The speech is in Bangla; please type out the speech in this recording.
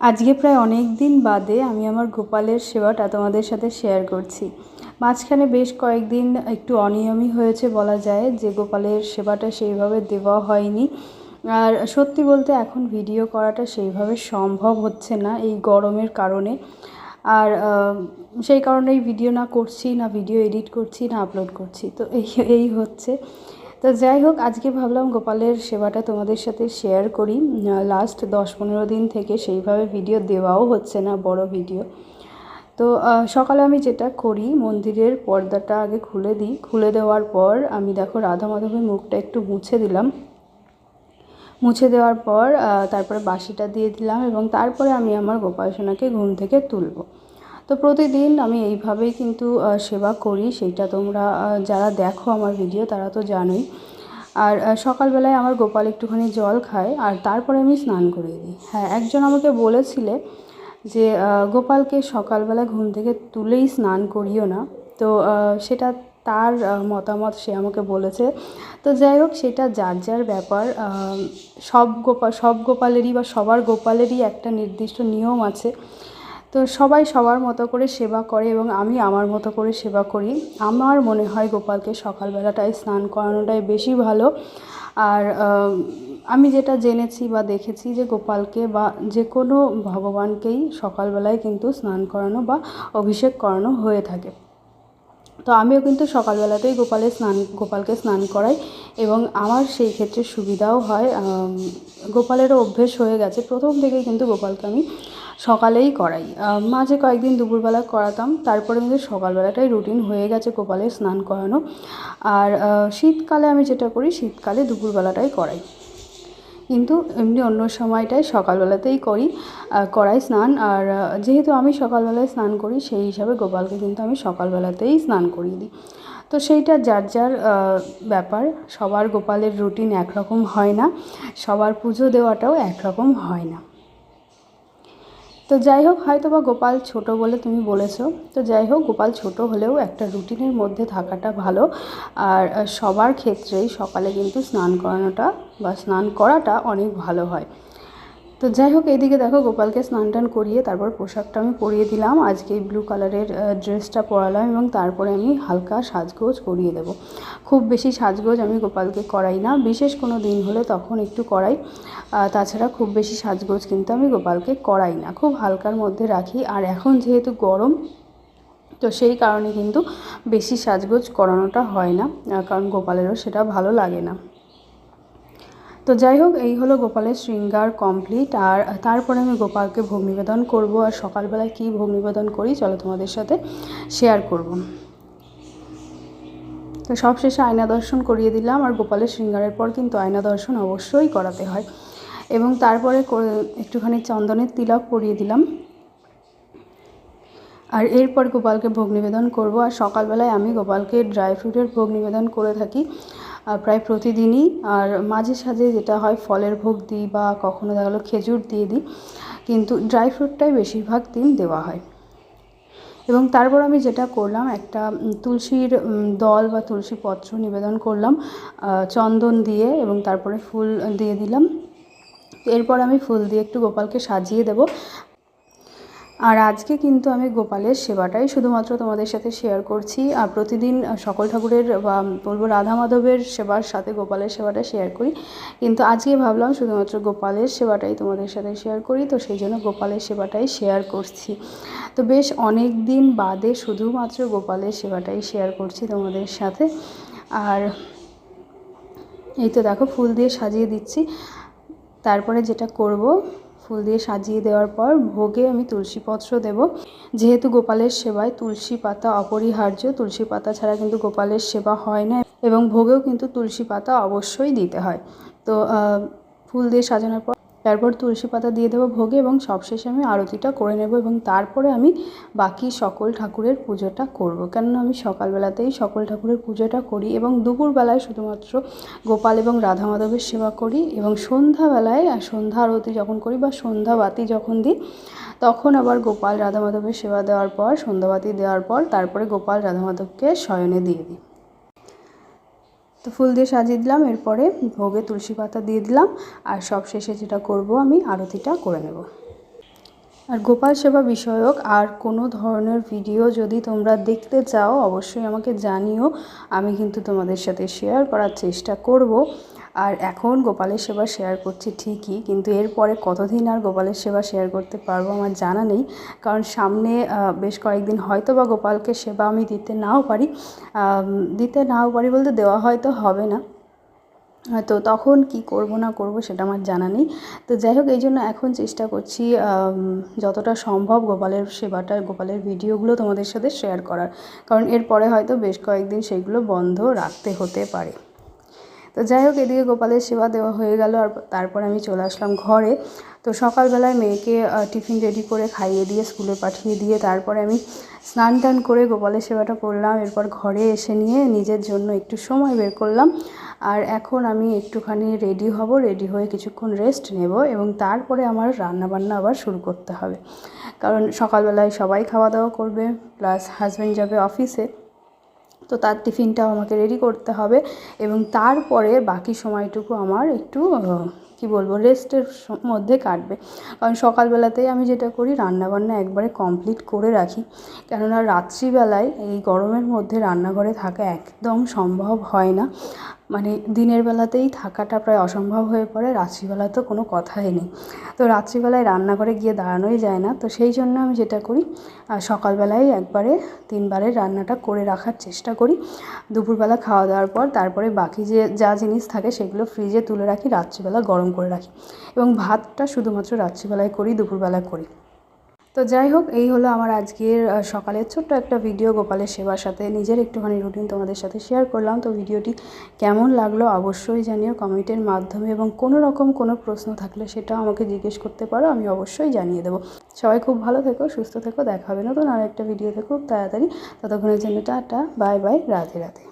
আজকে প্রায় অনেক দিন বাদে আমি আমার গোপালের সেবাটা তোমাদের সাথে শেয়ার করছি। মাঝখানে বেশ কয়েকদিন একটু অনিয়মই হয়েছে বলা যায়, যে গোপালের সেবাটা সেইভাবে দেওয়া হয়নি। আর সত্যি বলতে এখন ভিডিও করাটা সেইভাবে সম্ভব হচ্ছে না এই গরমের কারণে। আর সেই কারণেই ভিডিও না করছি, না ভিডিও এডিট করছি, না আপলোড করছি। তো এই এই হচ্ছে। তো যাই হোক, আজকে ভাবলাম গোপালের সেবাটা তোমাদের সাথে শেয়ার করি। লাস্ট দশ পনেরো দিন থেকে সেইভাবে ভিডিও দেওয়াও হচ্ছে না, বড় ভিডিও তো সকালে আমি যেটা করি, মন্দিরের পর্দাটা আগে খুলে দিই। খুলে দেওয়ার পর আমি দেখো রাধা মাধবের মুখটা একটু মুছে দিলাম। মুছে দেওয়ার পর তারপরে বাসিটা দিয়ে দিলাম এবং তারপরে আমি আমার গোপাল সোনাকে ঘুম থেকে তুলব। তো প্রতিদিন আমি এইভাবেই কিন্তু সেবা করি। সেইটা তোমরা যারা দেখো আমার ভিডিও তারা তো জানোই। আর সকালবেলায় আমার গোপাল একটুখানি জল খায় আর তারপরে আমি স্নান করিয়ে দিই। হ্যাঁ একজন আমাকে বলেছিলে যে গোপালকে সকালবেলা ঘুম থেকে তুলেই স্নান করিও না। তো সেটা তার মতামত সে আমাকে বলেছে। তো যাই হোক, সেটা যার যার ব্যাপার সব গোপাল সব গোপালেরই বা সবার গোপালেরই একটা নির্দিষ্ট নিয়ম আছে। তো সবাই সবার মতো করে সেবা করে এবং আমি আমার মতো করে সেবা করি। আমার মনে হয় গোপালকে সকালবেলাটায় স্নান করানোটাই বেশি ভালো। আর আমি যেটা জেনেছি বা দেখেছি যে গোপালকে বা যে কোনো ভগবানকেই সকালবেলায় কিন্তু স্নান করানো বা অভিষেক করানো হয়ে থাকে। তো আমিও কিন্তু সকালবেলাতেই গোপালের স্নান, গোপালকে স্নান করাই এবং আমার সেই ক্ষেত্রে সুবিধাও হয়। গোপালেরও অভ্যেস হয়ে গেছে। প্রথম থেকেই কিন্তু গোপালকে আমি সকালেই করাই। মাঝে কয়েকদিন দুপুরবেলা করাতাম, তারপরে কিন্তু সকালবেলাটাই রুটিন হয়ে গেছে গোপালের স্নান করানো। আর শীতকালে আমি যেটা করি, শীতকালে দুপুরবেলাটাই করাই। কিন্তু এমনি অন্য সময়টায় সকালবেলাতেই করি করাই স্নান। আর যেহেতু আমি সকালবেলায় স্নান করি, সেই হিসাবে গোপালকে কিন্তু আমি সকালবেলাতেই স্নান করিয়ে দিই। তো সেইটা যার যার ব্যাপার। সবার গোপালের রুটিন একরকম হয় না, সবার পুজো দেওয়াটাও একরকম হয় না। তো যাই হোক হয়তো বা গোপাল ছোট বলে তুমি বলেছ। তো যাই হোক, গোপাল ছোট হলেও একটা রুটিনের মধ্যে থাকাটা ভালো। আর সবার ক্ষেত্রেই সকালে কিন্তু স্নান করানোটা বা স্নান করাটা অনেক ভালো হয়। তো যাই হোক, এইদিকে দেখো গোপালকে স্নান টান করিয়ে তারপর পোশাকটা আমি পরিয়ে দিলাম। আজকে এই ব্লু কালারের ড্রেসটা পরালাম এবং তারপরে আমি হালকা সাজগোজ করিয়ে দেবো। খুব বেশি সাজগোজ আমি গোপালকে করাই না, বিশেষ কোনো দিন হলে তখন একটু করাই। তাছাড়া খুব বেশি সাজগোজ কিন্তু আমি গোপালকে করাই না, খুব হালকার মধ্যে রাখি। আর এখন যেহেতু গরম, তো সেই কারণে কিন্তু বেশি সাজগোজ করানোটা হয় না কারণ গোপালেরও সেটা ভালো লাগে না। তো যাই হোক, এই হলো গোপালের শৃঙ্গার কমপ্লিট আর তারপরে আমি গোপালকে ভোগ নিবেদন করব। আর সকালবেলায় কী ভোগ নিবেদন করি, চলো তোমাদের সাথে শেয়ার করব। তো সবশেষে আয়না দর্শন করিয়ে দিলাম, আর গোপালের শৃঙ্গারের পর কিন্তু আয়না দর্শন অবশ্যই করাতে হয়। এবং তারপরে একটুখানি চন্দনের তিলক পরিয়ে দিলাম। আর এরপর গোপালকে ভোগ নিবেদন করব। আর সকালবেলায় আমি গোপালকে ড্রাই ফ্রুটের ভোগ নিবেদন করে থাকি। প্রায় প্রতিদিনই। আর মাঝে সাঝে যেটা হয়, ফলের ভোগ দিই বা কখনো দেখা গেলো খেজুর দিয়ে দিই। কিন্তু ড্রাই ফ্রুটটাই বেশিরভাগ দিন দেওয়া হয়। এবং তারপর আমি যেটা করলাম, একটা তুলসীর দল বা তুলসী পত্র নিবেদন করলাম চন্দন দিয়ে এবং তারপরে ফুল দিয়ে দিলাম। এরপর আমি ফুল দিয়ে একটু গোপালকে সাজিয়ে দেব। আর আজকে কিন্তু আমি গোপালের সেবাটাই শুধুমাত্র তোমাদের সাথে শেয়ার করছি। আর প্রতিদিন সকল ঠাকুরের, বা বলব রাধা মাধবের সেবার সাথে গোপালের সেবাটা শেয়ার করি। কিন্তু আজকে ভাবলাম শুধুমাত্র গোপালের সেবাটাই তোমাদের সাথে শেয়ার করি, তো সেই জন্য গোপালের সেবাটাই শেয়ার করছি। তো বেশ অনেক দিন বাদে শুধুমাত্র গোপালের সেবাটাই শেয়ার করছি তোমাদের সাথে। আর এই তো দেখো, ফুল দিয়ে সাজিয়ে দিচ্ছি। তারপরে যেটা করব ফুল দিয়ে সাজিয়ে দেওয়ার পর ভোগে আমি তুলসী পত্র দেব। যেহেতু গোপালের সেবায় তুলসী পাতা অপরিহার্য, তুলসী পাতা ছাড়া কিন্তু গোপালের সেবা হয় না এবং ভোগেও কিন্তু তুলসী পাতা অবশ্যই দিতে হয়। তো ফুল দিয়ে সাজানোর পর তারপর তুলসী পাতা দিয়ে দেবো ভোগে এবং সবশেষে আমি আরতিটা করে নেব এবং তারপরে আমি বাকি সকল ঠাকুরের পুজোটা করব। কেননা আমি সকালবেলাতেই সকল ঠাকুরের পুজোটা করি এবং দুপুরবেলায় শুধুমাত্র গোপাল এবং রাধা মাধবের সেবা করি এবং সন্ধ্যাবেলায় সন্ধ্যা আরতি যখন করি বা সন্ধ্যা বাতি যখন দিই, তখন আবার গোপাল রাধা মাধবের সেবা দেওয়ার পর, সন্ধ্যাবাতি দেওয়ার পর তারপরে গোপাল রাধা মাধবকে শয়নে দিয়ে দিই। তো ফুল দিয়ে সাজিয়ে দিলাম, এরপরে ভোগে তুলসী পাতা দিয়ে দিলাম, আর সব শেষে যেটা করব আমি আরতিটা করে নেব। আর গোপাল সেবা বিষয়ক, আর কোনো ধরনের ভিডিও যদি তোমরা দেখতে চাও, অবশ্যই আমাকে জানিও, আমি কিন্তু তোমাদের সাথে শেয়ার করার চেষ্টা করব। আর এখন গোপালের সেবা শেয়ার করছি ঠিকই, কিন্তু এরপরে কতদিন আর গোপালের সেবা শেয়ার করতে পারব আমার জানা নেই। কারণ সামনে বেশ কয়েকদিন হয়তো বা গোপালকে সেবা আমি দিতে নাও পারি। দিতে নাও পারি বলতে দেওয়া হয়তো হবে না। তো তখন কি করব না করব সেটা আমার জানা নেই। তো যাই হোক এই জন্য এখন চেষ্টা করছি যতটা সম্ভব গোপালের সেবাটা, গোপালের ভিডিওগুলো তোমাদের সাথে শেয়ার করার। কারণ এরপরে হয়তো বেশ কয়েকদিন সেইগুলো বন্ধ রাখতে হতে পারে। তো যাই হোক, এদিকে গোপালের সেবা দেওয়া হয়ে গেল আর তারপর আমি চলে আসলাম ঘরে। তো সকালবেলায় মেয়েকে টিফিন রেডি করে খাইয়ে দিয়ে স্কুলে পাঠিয়ে দিয়ে তারপরে আমি স্নান টান করে গোপালের সেবাটা করলাম। এরপর ঘরে এসে নিয়ে নিজের জন্য একটু সময় বের করলাম। আর এখন আমি একটুখানি রেডি হব রেডি হয়ে কিছুক্ষণ রেস্ট নেব এবং তারপরে আমার রান্নাবান্না আবার শুরু করতে হবে। কারণ সকালবেলায় সবাই খাওয়া দাওয়া করবে প্লাস হাজব্যান্ড যাবে অফিসে তো তার টিফিনটাও আমাকে রেডি করতে হবে এবং তারপরে বাকি সময়টুকু আমার একটু কি বলব রেস্টের মধ্যে কাটবে। কারণ সকালবেলাতেই আমি যেটা করি, রান্নাবান্না একবারে কমপ্লিট করে রাখি। কেননা রাত্রিবেলায় এই গরমের মধ্যে রান্নাঘরে থাকা একদম সম্ভব হয় না। মানে দিনের বেলাতেই থাকাটা প্রায় অসম্ভব হয়ে পড়ে রাত্রিবেলা তো কোনো কথাই নেই। তো রাত্রিবেলায় রান্নাঘরে গিয়ে দাঁড়ানোই যায় না। তো সেই জন্য আমি যেটা করি সকালবেলায় একবারে তিনবারের রান্নাটা করে রাখার চেষ্টা করি। দুপুরবেলা খাওয়া দাওয়ার পর তারপরে বাকি যে, যা জিনিস থাকে সেগুলো ফ্রিজে তুলে রাখি, রাত্রিবেলা গরম করে রাখি। এবং ভাতটা শুধুমাত্র রাত্রিবেলায় করি দুপুরবেলা করি। তো যাই হোক, এই হলো আমার আজকের সকালের ছোট্ট একটা ভিডিও গোপালের সেবার সাথে নিজের একটুখানি রুটিন তোমাদের সাথে শেয়ার করলাম। তো ভিডিওটি কেমন লাগল অবশ্যই জানিও কমেন্টের মাধ্যমে এবং কোনো রকম কোনো প্রশ্ন থাকলে সেটাও আমাকে জিজ্ঞেস করতে পারো, আমি অবশ্যই জানিয়ে দেবো। সবাই খুব ভালো থেকো, সুস্থ থেকো, দেখা হবে নতুন আর একটা ভিডিওতে খুব তাড়াতাড়ি। ততক্ষণের জন্য tata bye bye Radhe Radhe.